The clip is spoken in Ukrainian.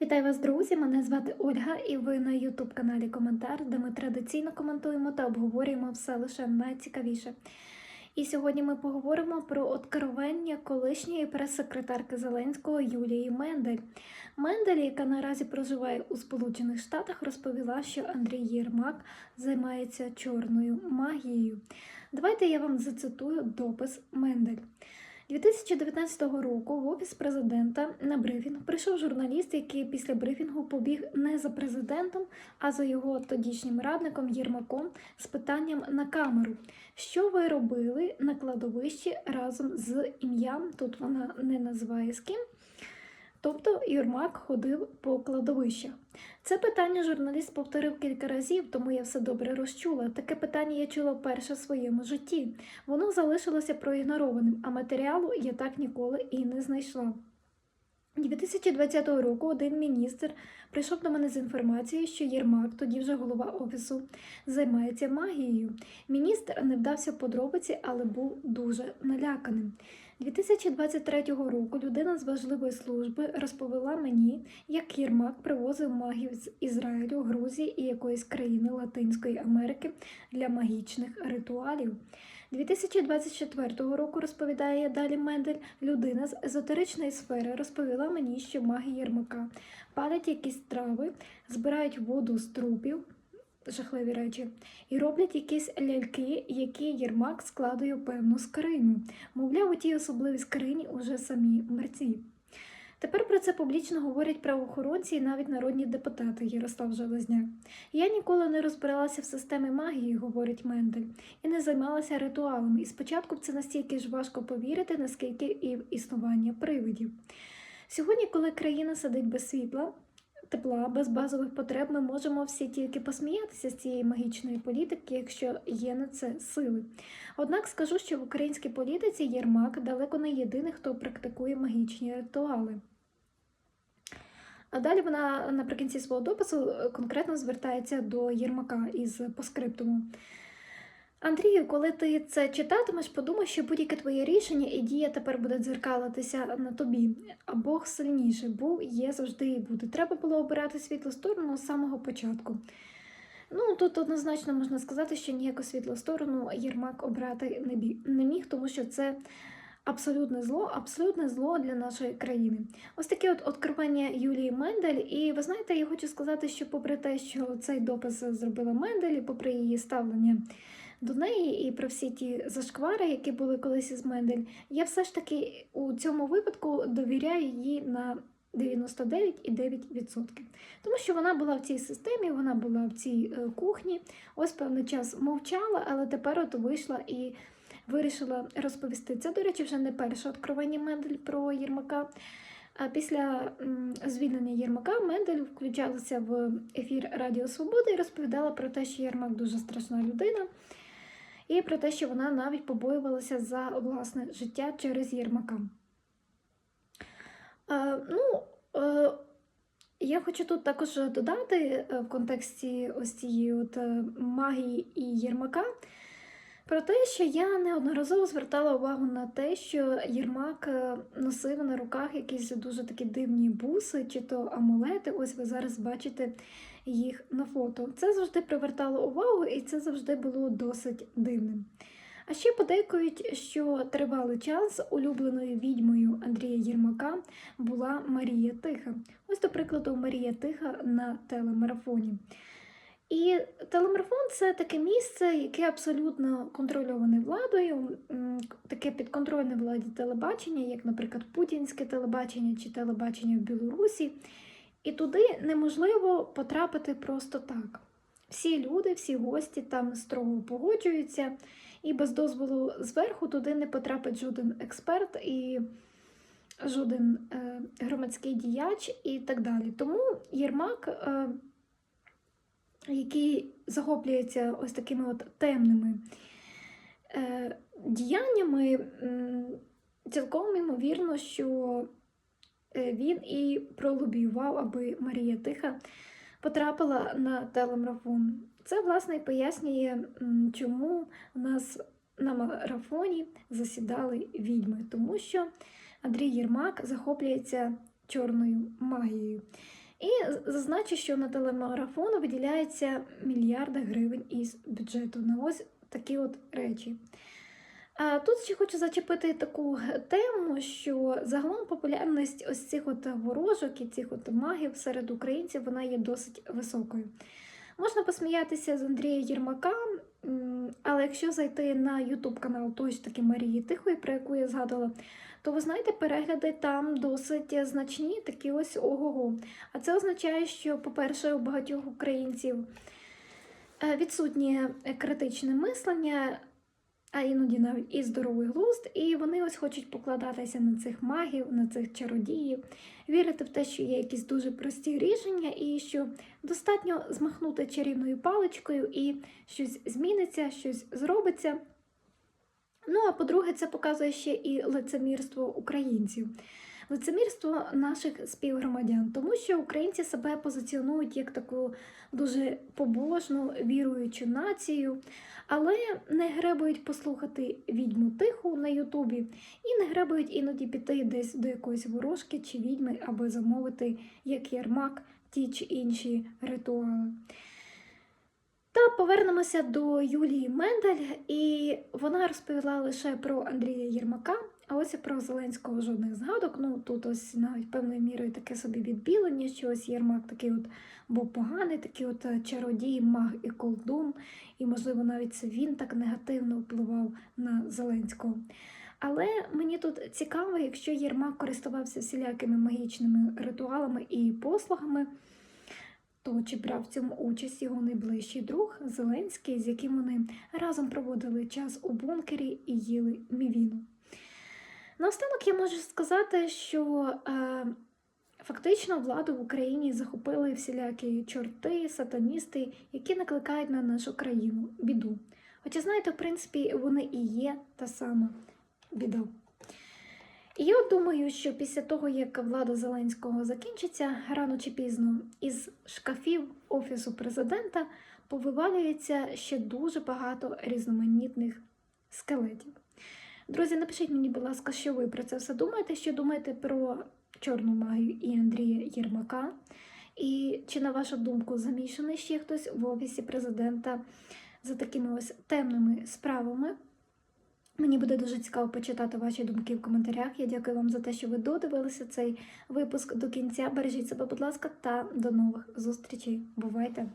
Вітаю вас, друзі! Мене звати Ольга, і ви на youtube каналі Коментар, де ми традиційно коментуємо та обговорюємо все лише найцікавіше. І сьогодні ми поговоримо про откровення колишньої прес-секретарки Зеленського Юлії Мендель. Мендель, яка наразі проживає у Сполучених Штатах, розповіла, що Андрій Єрмак займається чорною магією. Давайте я вам зацитую допис Мендель. 2019 року в офіс президента на брифінг прийшов журналіст, який після брифінгу побіг не за президентом, а за його тодішнім радником Єрмаком з питанням на камеру. Що ви робили на кладовищі разом з ім'ям? Тут вона не називає з ким. Тобто Єрмак ходив по кладовищах. Це питання журналіст повторив кілька разів, тому я все добре розчула. Таке питання я чула вперше в своєму житті. Воно залишилося проігнорованим, а матеріалу я так ніколи і не знайшла. 2020 року один міністр прийшов до мене з інформацією, що Єрмак, тоді вже голова офісу, займається магією. Міністр не вдався в подробиці, але був дуже наляканим. 2023 року людина з важливої служби розповіла мені, як Єрмак привозив магів з Ізраїлю, Грузії і якоїсь країни Латинської Америки для магічних ритуалів. 2024 року розповідає далі Мендель, людина з езотеричної сфери розповіла мені, що маги Єрмака палять якісь трави, збирають воду з трупів, жахливі речі, і роблять якісь ляльки, які Єрмак складує в певну скриню. Мовляв, у тій особливій скрині уже самі мерці. Тепер про це публічно говорять правоохоронці і навіть народні депутати Ярослав Железняк. Я ніколи не розбиралася в системі магії, говорить Мендель, і не займалася ритуалами. І спочатку це настільки ж важко повірити, наскільки і в існування привидів. Сьогодні, коли країна сидить без світла, тепла, без базових потреб, ми можемо всі тільки посміятися з цієї магічної політики, якщо є на це сили. Однак скажу, що в українській політиці Єрмак далеко не єдиний, хто практикує магічні ритуали. А далі вона наприкінці свого допису конкретно звертається до Єрмака із поскриптуму. Андрію, коли ти це читатимеш, подумай, що будь-яке твоє рішення і дія тепер буде дзеркалитися на тобі. А Бог сильніший був, є завжди і буде. Треба було обирати світлу сторону з самого початку. Ну, тут однозначно можна сказати, що ніяку світлу сторону Єрмак обрати не, міг, тому що це абсолютне зло, абсолютне зло для нашої країни. Ось таке от откривання Юлії Мендель. І ви знаєте, я хочу сказати, що попри те, що цей допис зробила Мендель, попри її ставлення до неї і про всі ті зашквари, які були колись із Мендель, я все ж таки у цьому випадку довіряю їй на 99,9%. Тому що вона була в цій системі, вона була в цій е, кухні, ось певний час мовчала, але тепер от вийшла і вирішила розповісти. Це, до речі, вже не перше откровення Мендель про Єрмака. А після звільнення Єрмака Мендель включалася в ефір Радіо Свобода і розповідала про те, що Єрмак дуже страшна людина, і про те, що вона навіть побоювалася за власне життя через Єрмака. Е, ну, е, я хочу тут також додати е, в контексті ось цієї от е, магії і Єрмака. Про те, що я неодноразово звертала увагу на те, що Єрмак е, носив на руках якісь дуже такі дивні буси чи то амулети. Ось ви зараз бачите їх на фото. Це завжди привертало увагу, і це завжди було досить дивним. А ще подейкують, що тривалий час улюбленою відьмою Андрія Єрмака була Марія Тиха. Ось, до прикладу, Марія Тиха на телемарафоні. І телемарафон це таке місце, яке абсолютно контрольоване владою, таке підконтрольне владі телебачення, як, наприклад, путінське телебачення чи телебачення в Білорусі. І туди неможливо потрапити просто так. Всі люди, всі гості там строго погоджуються, і без дозволу зверху туди не потрапить жоден експерт і жоден е, громадський діяч і так далі. Тому Єрмак. Е, який захоплюється ось такими от темними е, діяннями, цілком ймовірно, що е, він і пролобіював, аби Марія Тиха потрапила на телемарафон. Це, власне, і пояснює, чому у нас на марафоні засідали відьми, тому що Андрій Єрмак захоплюється чорною магією. І зазначу, що на телемарафон виділяється мільярди гривень із бюджету на ось такі от речі. Тут ще хочу зачепити таку тему, що загалом популярність ось цих от ворожок і цих от магів серед українців вона є досить високою. Можна посміятися з Андрія Єрмака, але якщо зайти на YouTube канал той ж таки Марії Тихої, про яку я згадувала, то ви знаєте, перегляди там досить значні, такі ось ого-го. А це означає, що, по-перше, у багатьох українців е, відсутнє критичне мислення, а іноді навіть і здоровий глузд, і вони ось хочуть покладатися на цих магів, на цих чародіїв, вірити в те, що є якісь дуже прості рішення, і що достатньо змахнути чарівною паличкою і щось зміниться, щось зробиться. Ну, а по-друге, це показує ще і лицемірство українців, лицемірство наших співгромадян, тому що українці себе позиціонують як таку дуже побожну, віруючу націю, але не гребують послухати відьму тиху на Ютубі і не гребують іноді піти десь до якоїсь ворожки чи відьми, аби замовити, як ярмак, ті чи інші ритуали. Та повернемося до Юлії Мендель, і вона розповіла лише про Андрія Єрмака, а ось і про Зеленського жодних згадок. Ну тут ось навіть певною мірою таке собі відбілення, що ось Єрмак такий от був поганий, такий от е, чародій, маг і колдун, і, можливо, навіть це він так негативно впливав на Зеленського. Але мені тут цікаво, якщо Єрмак користувався всілякими магічними ритуалами і послугами то чи брав в цьому участь його найближчий друг Зеленський, з яким вони разом проводили час у бункері і їли мівіну. Наостанок я можу сказати, що е, фактично владу в Україні захопили всілякі чорти, сатаністи, які накликають на нашу країну біду. Хоча, знаєте, в принципі, вони і є та сама біда. І я думаю, що після того, як влада Зеленського закінчиться, рано чи пізно із шкафів Офісу президента повивалюється ще дуже багато різноманітних скелетів. Друзі, напишіть мені, будь ласка, що ви про це все думаєте, що думаєте про чорну магію і Андрія Єрмака. І чи, на вашу думку, замішаний ще хтось в Офісі президента за такими ось темними справами? Мені буде дуже цікаво почитати ваші думки в коментарях. Я дякую вам за те, що ви додивилися цей випуск до кінця. Бережіть себе, будь ласка, та до нових зустрічей. Бувайте!